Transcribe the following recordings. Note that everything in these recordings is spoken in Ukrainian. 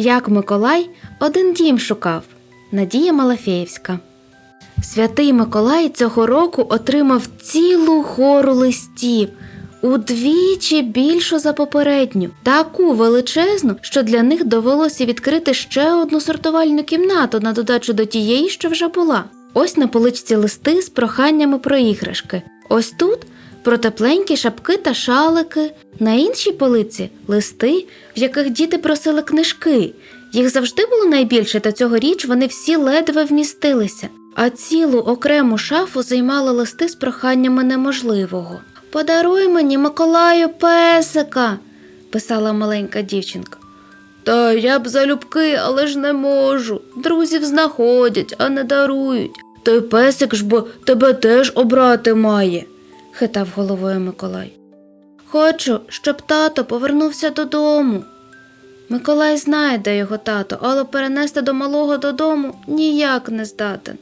Як Миколай один дім шукав. Надія Малафєєвська. Святий Миколай цього року отримав цілу гору листів, удвічі більшу за попередню, таку величезну, що для них довелося відкрити ще одну сортувальну кімнату на додачу до тієї, що вже була. Ось на поличці листи з проханнями про іграшки. Ось тут про тепленькі шапки та шалики. На іншій полиці листи, в яких діти просили книжки. Їх завжди було найбільше, та цьогоріч вони всі ледве вмістилися, а цілу окрему шафу займали листи з проханнями неможливого. Подаруй мені Миколаю песика, писала маленька дівчинка. Та я б залюбки, але ж не можу. Друзів знаходять, а не дарують. Той песик ж бо тебе теж обрати має, хитав головою Миколай. Хочу, щоб тато повернувся додому. Миколай знає, де його тато, але перенести до малого додому ніяк не здатен.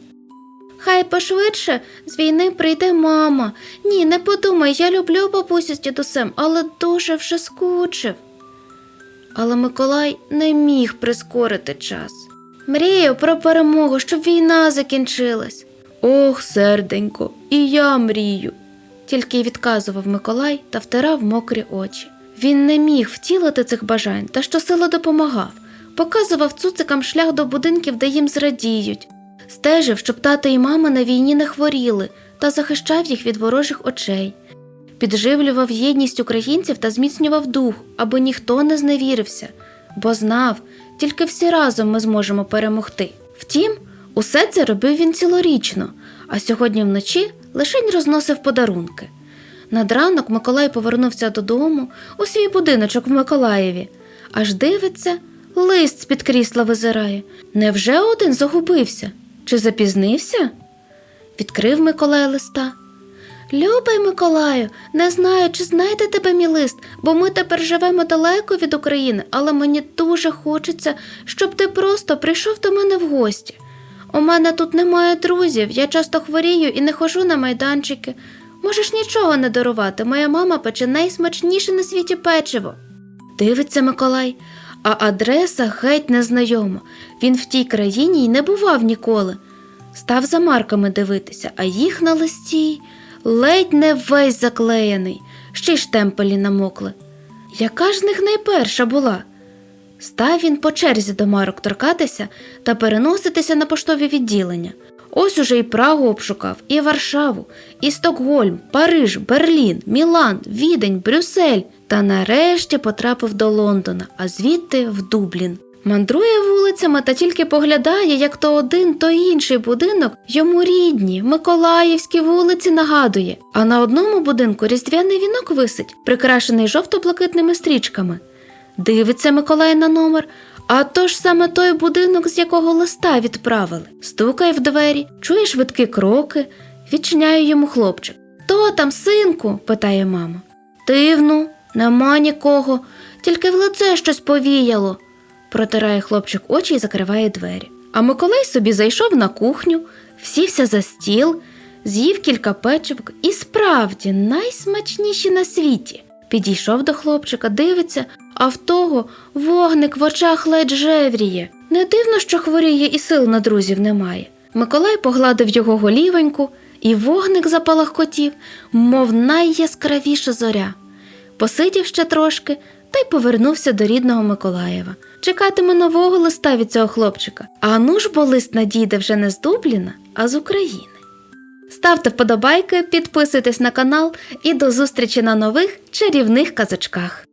Хай пошвидше з війни прийде мама. Ні, не подумай, я люблю бабусю з дідусем, але дуже вже скучив. Але Миколай не міг прискорити час. Мрію про перемогу, щоб війна закінчилась. Ох, серденько, і я мрію. Тільки й відказував Миколай та втирав мокрі очі. Він не міг втілити цих бажань та щосила допомагав, показував цуцикам шлях до будинків, де їм зрадіють, стежив, щоб тато і мама на війні не хворіли та захищав їх від ворожих очей, підживлював єдність українців та зміцнював дух, аби ніхто не зневірився, бо знав, тільки всі разом ми зможемо перемогти. Втім, усе це робив він цілорічно, а сьогодні вночі лишень розносив подарунки. Над ранок Миколай повернувся додому у свій будиночок в Миколаєві, аж дивиться, лист з-під крісла визирає. Невже один загубився? Чи запізнився? Відкрив Миколай листа. Любий Миколаю, не знаю, чи знайде тебе мій лист, бо ми тепер живемо далеко від України, але мені дуже хочеться, щоб ти просто прийшов до мене в гості. У мене тут немає друзів, я часто хворію і не хожу на майданчики. Можеш нічого не дарувати, моя мама пече найсмачніше на світі печиво. Дивиться Миколай, а адреса геть незнайома. Він в тій країні й не бував ніколи. Став за марками дивитися, а їх на листі ледь не весь заклеєний, ще й штемпелі намокли. Яка ж з них найперша була? Став він по черзі до марок торкатися та переноситися на поштові відділення. Ось уже і Прагу обшукав, і Варшаву, і Стокгольм, Париж, Берлін, Мілан, Відень, Брюссель та нарешті потрапив до Лондона, а звідти в Дублін. Мандрує вулицями та тільки поглядає, як то один, то інший будинок йому рідні, Миколаївські вулиці нагадує, а на одному будинку різдвяний вінок висить, прикрашений жовто-блакитними стрічками. Дивиться Миколай на номер, а то ж саме той будинок, з якого листа відправили. Стукає в двері, чує швидкі кроки, відчиняє йому хлопчик. Хто там, синку? питає мама. Дивно, нема нікого, тільки в лице щось повіяло. Протирає хлопчик очі і закриває двері. А Миколай собі зайшов на кухню, сівся за стіл, з'їв кілька печивок і справді найсмачніші на світі. Підійшов до хлопчика, дивиться, а в того вогник в очах ледь жевріє. Не дивно, що хворіє і сил на друзів немає. Миколай погладив його голівеньку, і вогник запалахкотів, мов найяскравіша зоря. Посидів ще трошки та й повернувся до рідного Миколаєва. Чекатиме нового листа від цього хлопчика. А ну ж бо лист надійде вже не з Дубліна, а з України. Ставте вподобайки, підписуйтесь на канал і до зустрічі на нових чарівних казочках.